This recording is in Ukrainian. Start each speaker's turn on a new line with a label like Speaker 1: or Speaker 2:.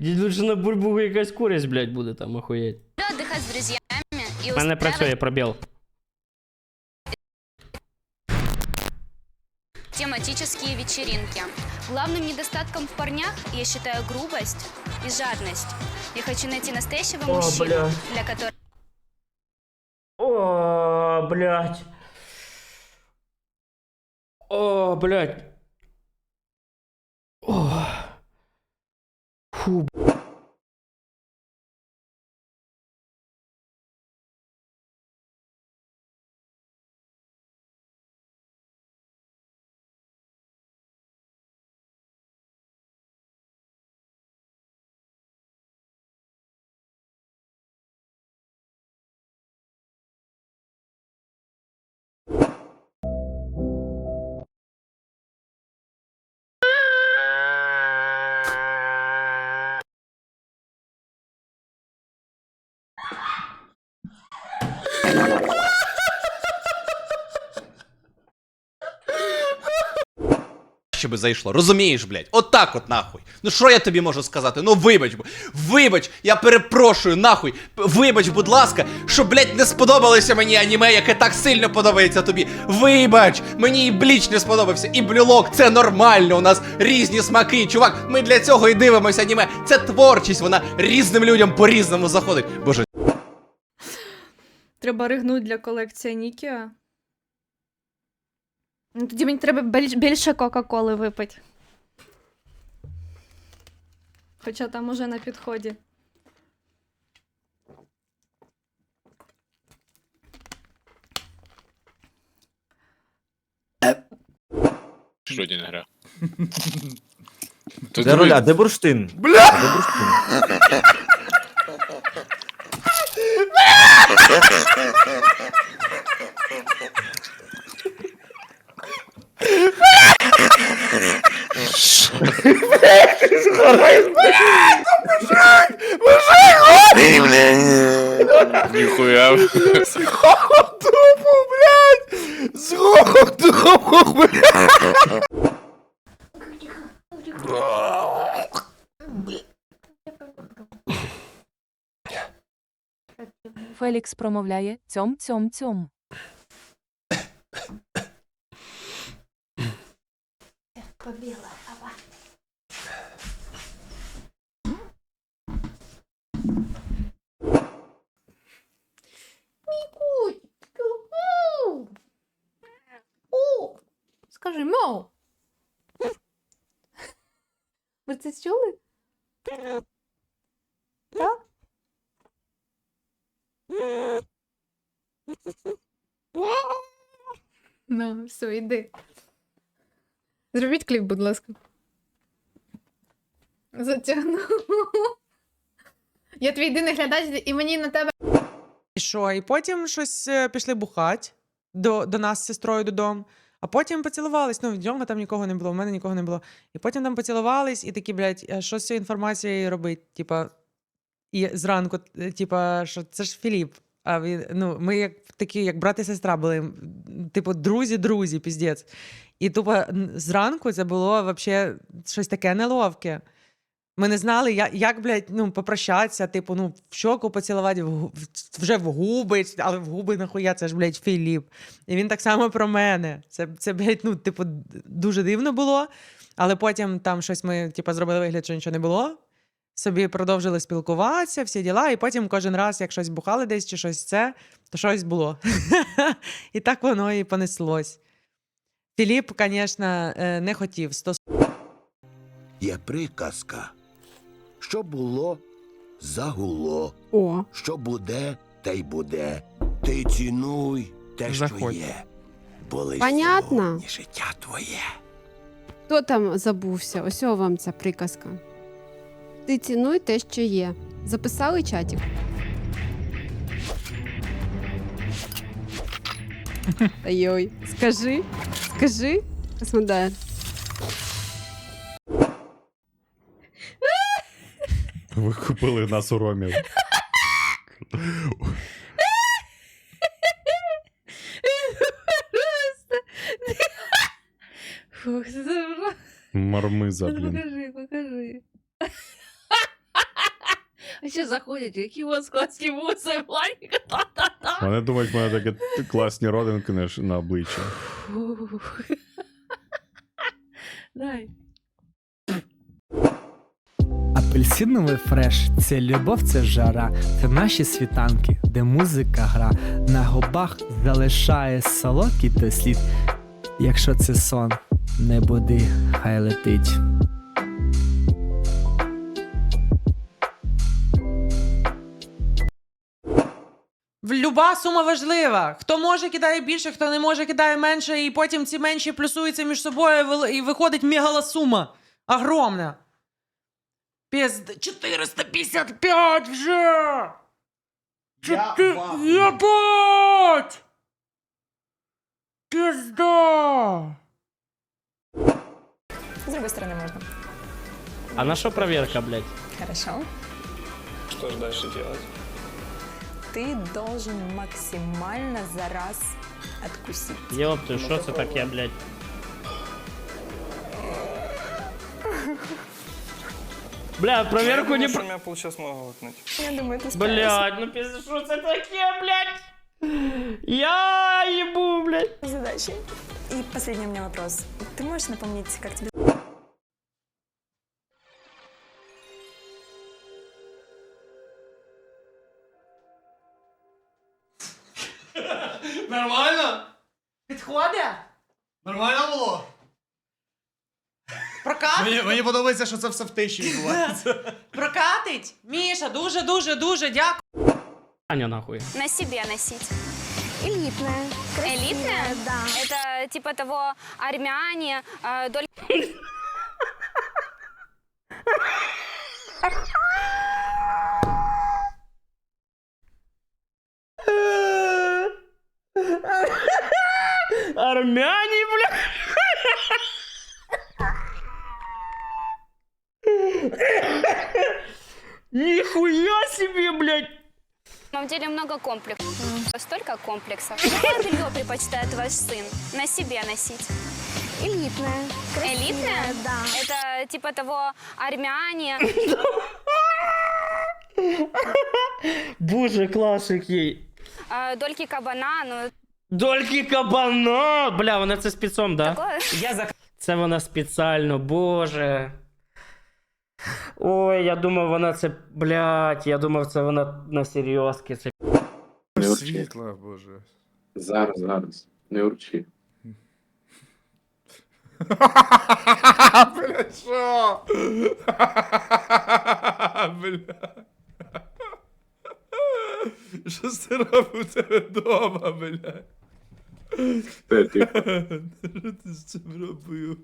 Speaker 1: Дід лучше на бульбу якась користь, блядь, буде там охуєть.
Speaker 2: отдыхать с друзьями и
Speaker 1: У мене працює
Speaker 2: устраивать
Speaker 1: пробіл.
Speaker 2: тематические вечеринки. Главным недостатком в парнях я считаю грубость и жадность. Я хочу найти настоящего
Speaker 1: О,
Speaker 2: мужчину,
Speaker 1: бля.
Speaker 2: для которого
Speaker 1: О, блядь. О, блядь. two. Фу.
Speaker 3: Щоб зайшло, розумієш, блядь? Отак от нахуй. Ну що я тобі можу сказати? Ну вибач, вибач, я перепрошую, нахуй. Вибач, будь ласка, що, блядь, не сподобалося мені аніме, яке так сильно подобається тобі. Вибач, мені і бліч не сподобався, і блюлок, це нормально. У нас різні смаки. Чувак, ми для цього і дивимося аніме. Це творчість, вона різним людям по-різному заходить. Боже,
Speaker 4: Треба ригнуть для колекції Нікіа. Ну, тоді мені треба більш- більше Кока-Коли випити. Хоча там уже на підході.
Speaker 5: Ще один гра.
Speaker 6: Де руля, де бурштин? Бля! Де бурштин?
Speaker 5: Ніхуя.
Speaker 7: Фелікс промовляє цьом цьом цьом.
Speaker 4: Скажи моу. Ви це чули? Так? Ну, все, йди. Зробіть кліп, будь ласка. Затягну. Я твій єдиний глядач, і мені на тебе
Speaker 8: І що? І потім щось е, пішли бухать до, до нас з сестрою додому. А потім поцілувались. Ну, в нього там нікого не було, в мене нікого не було. І потім там поцілувались, і такі, блядь, а що з цією інформацією робить? Типа, і зранку, е, типа, що це ж Філіп. А він, ну, ми як такі, як брат і сестра були, типу, друзі, друзі, піздець. І тупо зранку це було вообще щось таке неловке. Ми не знали, як, як блядь, ну, попрощатися, типу, ну, в щоку поцілувати, вже в губи, але в губи нахуя, це ж, блядь, Філіп. І він так само про мене. Це, це блядь, ну, типу, дуже дивно було. Але потім там щось ми, типу, зробили вигляд, що нічого не було. Собі продовжили спілкуватися, всі діла, і потім кожен раз, як щось бухали десь чи щось це, то щось було. і так воно і понеслось. Філіп, звісно, не хотів.
Speaker 9: Є приказка. Що було, загуло.
Speaker 4: О.
Speaker 9: Що буде, те й буде. Ти цінуй те, що є. Бо
Speaker 10: Понятно.
Speaker 9: сьогодні життя твоє.
Speaker 10: Хто там забувся? Ось вам ця приказка. Ти цінуй те, що є. Записали чатик? Та йой. Скажи, скажи, Космодар.
Speaker 6: Ви купили нас у ромів.
Speaker 4: Фух,
Speaker 6: Мармиза, блін.
Speaker 4: Покажи, покажи.
Speaker 11: А ще заходять, які у вас класні вуси, та-та-та.
Speaker 6: Вони думають, в мене такі класні родинки на, обличчя.
Speaker 11: Дай.
Speaker 12: Апельсиновий фреш це любов, це жара, це наші світанки, де музика гра, на губах залишає солодкий той слід. Якщо це сон, не буди, хай летить.
Speaker 8: Люба сума важлива. Хто може, кидає більше, хто не може, кидає менше, і потім ці менші плюсуються між собою, і виходить мегала сума. Огромна. Пізд... 455 вже! Чотир... Єбать! Пізда!
Speaker 11: З другої сторони можна.
Speaker 1: А на що проверка, блядь?
Speaker 11: Хорошо.
Speaker 5: Що ж далі робити?
Speaker 11: Ти должен максимально за раз откусить.
Speaker 1: Йопти, що це таке, блядь? Бля, проверку не... про-
Speaker 5: я получилось много.
Speaker 11: Я думаю, ти
Speaker 1: Блядь, ну пиздец, що це таке, блядь? Я ебу, блядь.
Speaker 11: задачей. И последний у меня вопрос. Ты можешь напомнить, как тебе
Speaker 3: Нормально?
Speaker 8: Підходить?
Speaker 3: Нормально було?
Speaker 8: Прокат?
Speaker 3: мені подобається, що це все в тиші відбувається.
Speaker 8: Прокатить? Міша, дуже, дуже, дуже дякую.
Speaker 1: Аня, нахуй.
Speaker 2: На себе носить.
Speaker 11: элитная?
Speaker 2: Элитная?
Speaker 11: Да.
Speaker 2: Это типа того армяне, э, доль-
Speaker 1: Нихуя себе, блядь.
Speaker 2: На самом деле много комплексов. Столько комплексов. Какое белье предпочитает ваш сын? На себе носить.
Speaker 11: Элитная.
Speaker 2: Элитная?
Speaker 11: Да.
Speaker 2: Это типа того армяне.
Speaker 1: Боже, класик їй.
Speaker 2: э, дольки кабана, ну
Speaker 1: Дольки кабана! Бля, вона це спецом, да?
Speaker 2: такое.
Speaker 8: Я за
Speaker 1: Це вона спеціально, боже. Ой, я думав, вона це. Блядь, я думав, це вона на серйозки. Це
Speaker 6: Світла, боже.
Speaker 5: Зараз, зараз. Не урчи.
Speaker 6: Бля, що? Бля. Що ти робив у тебе вдома, бля? Що ти з цим робив?